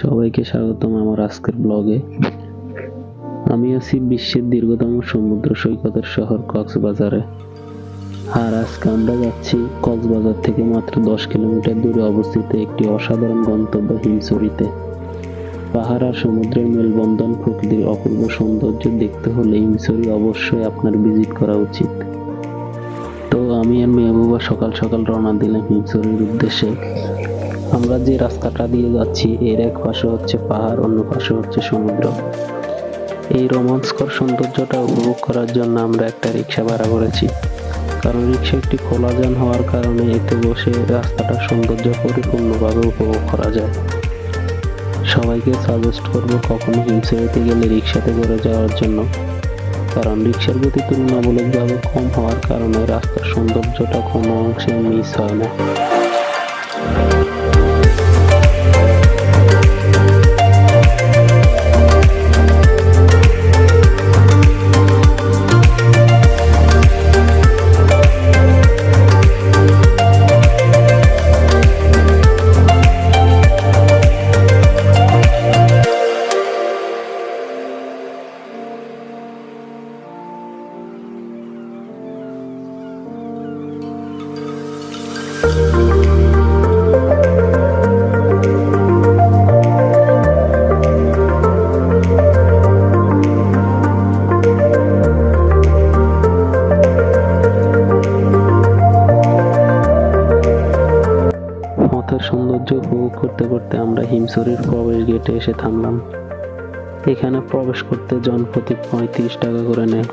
সবাইকে স্বাগতম আমার আজকের ব্লগে। আমি আছি বিশ্বের দীর্ঘতম সমুদ্র সৈকতের শহর কক্সবাজারে। আর আজকে আমরা যাচ্ছি কক্সবাজার থেকে মাত্র দশ কিলোমিটার দূরে অবস্থিত একটি অসাধারণ গন্তব্য হিমছড়িতে। পাহাড় আর সমুদ্রের মেলবন্ধন প্রকৃতির অপূর্ব সৌন্দর্য দেখতে হলে হিমছড়ি অবশ্যই আপনার ভিজিট করা উচিত। তো আমি আর মেহবুবা সকাল সকাল রওনা দিলাম হিমছড়ির উদ্দেশ্যে। আমরা যে রাস্তাটা দিয়ে যাচ্ছি, এর এক পাশে হচ্ছে পাহাড়, অন্য পাশে হচ্ছে সমুদ্র। এই রোমাঞ্চকর সৌন্দর্যটা উপভোগ করার জন্য আমরা একটা রিক্সা ভাড়া করেছি। কারণ রিক্সা একটি খোলা যান হওয়ার কারণে এতে বসে রাস্তাটার সৌন্দর্য পরিপূর্ণভাবে উপভোগ করা যায়। সবাইকে সাজেস্ট করব কখনো হিমসেরিতে গেলে রিক্সাতে করে যাওয়ার জন্য। কারণ রিক্সার গতি তুলনামূলকভাবে কম হওয়ার কারণে রাস্তার সৌন্দর্যটা কোনো অংশে মিস হয় না। সৌন্দর্য উপভোগ করতে করতে আমরা হিমছড়ির প্রবেশ গেটে এসে থামলাম। এখানে প্রবেশ করতে জনপ্রতি পঁয়ত্রিশ টাকা করে নেয়।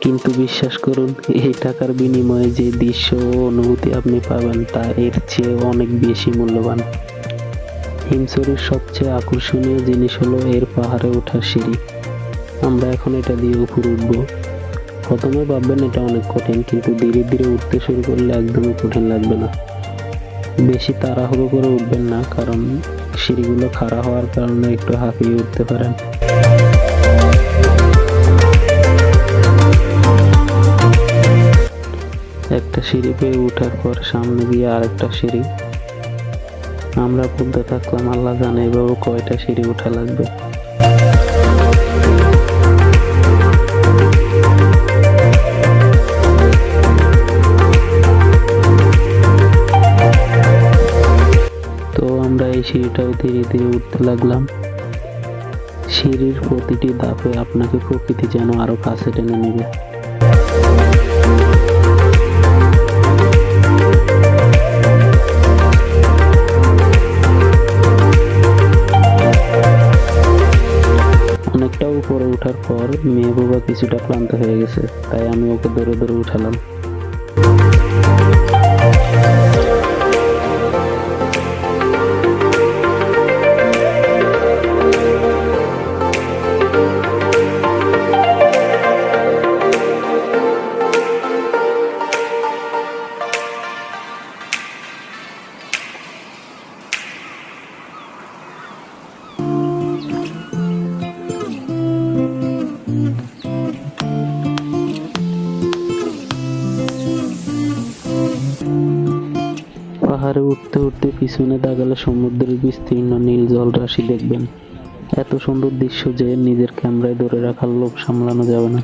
কিন্তু বিশ্বাস করুন, এই টাকার বিনিময়ে যে দৃশ্য ও অনুভূতি আপনি পাবেন তা এর চেয়ে অনেক বেশি মূল্যবান। হিমছড়ির সবচেয়ে আকর্ষণীয় জিনিস হলো এর পাহাড়ে ওঠার সিঁড়ি। আমরা এখন এটা দিয়ে উপরে উঠবো। প্রথমে ভাববেন এটা অনেক কঠিন, কিন্তু ধীরে ধীরে উঠতে শুরু করলে একদমই কঠিন লাগবে না। বেশি তাড়াহুড়ো করে উঠবেন না, কারণ সিঁড়িগুলো খাড়া হওয়ার কারণে একটু হাঁপিয়ে উঠতে পারেন। একটা সিঁড়ি পেয়ে ওঠার পর সামনে গিয়ে আরেকটা সিঁড়ি। আমরা বলতে থাকলাম, আল্লাহ জানে এভাবে কয়টা সিঁড়ি ওঠা লাগবে। আমরা এই সিঁড়িটাও ধীরে ধীরে উঠতে লাগলাম। সিঁড়ির প্রতিটি ধাপে আপনাকে প্রকৃতি যেন আরও কাছে টেনে নেবে। অনেকটা উপরে ওঠার পর মেহবুবা কিছুটা ক্লান্ত হয়ে গেছে, তাই আমি ওকে ধরে ধরে উঠালাম। পাহাড়ে উঠতে উঠতে পিছনে দাগালে সমুদ্রের বিস্তীর্ণ নীল জলরাশি দেখবেন। এত সুন্দর দৃশ্য যে নিজের ক্যামেরায় ধরে রাখার লোভ সামলানো যাবে না।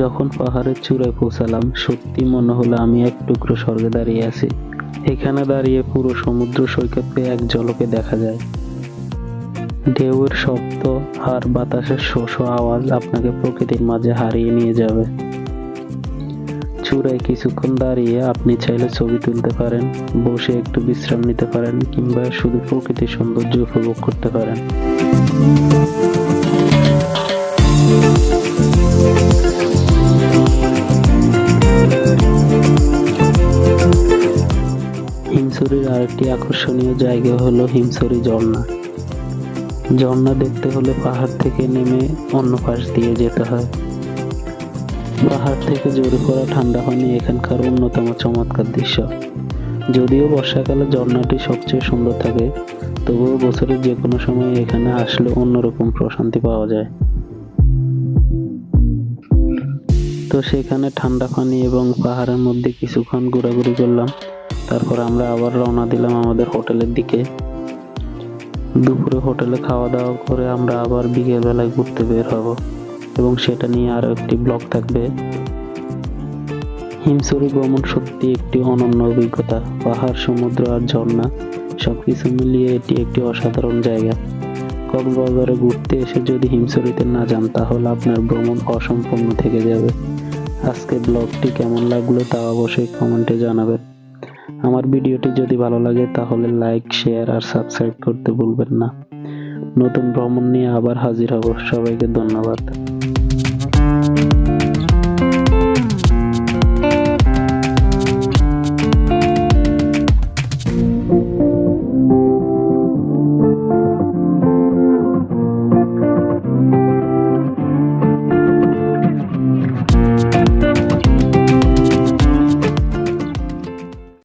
যখন পাহাড়ের চূড়ায় পৌঁছালাম, সত্যি মনে হলো আমি এক টুকরো স্বর্গে দাঁড়িয়ে আছি। এখানে দাঁড়িয়ে পুরো সমুদ্র সৈকতকে এক জলকে দেখা যায়। ঢেউয়ের শব্দ, আর বাতাসের শো শো আওয়াজ আপনাকে প্রকৃতির মাঝে হারিয়ে নিয়ে যাবে। চূড়ায় কিছুক্ষণ দাঁড়িয়ে আপনি চাইলে ছবি তুলতে পারেন, বসে একটু বিশ্রাম নিতে পারেন, কিংবা শুধু প্রকৃতির সৌন্দর্য উপভোগ করতে পারেন। হিমছড়ির আরেকটি আকর্ষণীয় জায়গা হলো হিমছড়ি ঝর্ণা। ঝর্ণা দেখতে হলে পাহাড় থেকে নেমে অন্য পাশ দিয়ে যেতে হয়। পাহাড় থেকে জোরে পড়া ঠান্ডা পানি এখানকার অন্যতম চমৎকার দৃশ্য। যদিও বর্ষাকালে ঝর্ণাটি সবচেয়ে সুন্দর থাকে, তবুও বছরের যে কোনো সময় এখানে আসলে অন্যরকম প্রশান্তি পাওয়া যায়। তো সেখানে ঠান্ডা পানি এবং পাহাড়ের মধ্যে কিছুক্ষণ ঘোরাঘুরি করলাম। তারপর আমরা আবার রওনা দিলাম আমাদের হোটেলের দিকে। দুপুরে হোটেলে খাওয়া দাওয়া করে আমরা আবার বিকেল বেলায় ঘুরতে বের হব এবং সেটা নিয়ে আরও একটি ব্লগ থাকবে। হিমছড়ি ভ্রমণ সত্যি একটি অনন্য অভিজ্ঞতা। পাহাড়, সমুদ্র আর ঝর্ণা সবকিছু মিলিয়ে এটি একটি অসাধারণ জায়গা। কক্সবাজারে ঘুরতে এসে যদি হিমছড়িতে না যান, তাহলে আপনার ভ্রমণ অসম্পূর্ণ থেকে যাবে। আজকে ব্লগটি কেমন লাগল তা অবশ্যই কমেন্টে জানাবেন। আমার ভিডিওটি যদি ভালো লাগে তাহলে লাইক, শেয়ার আর সাবস্ক্রাইব করতে ভুলবেন না। নতুন ভ্রমণ নিয়ে আবার হাজির হব। সবাইকে ধন্যবাদ।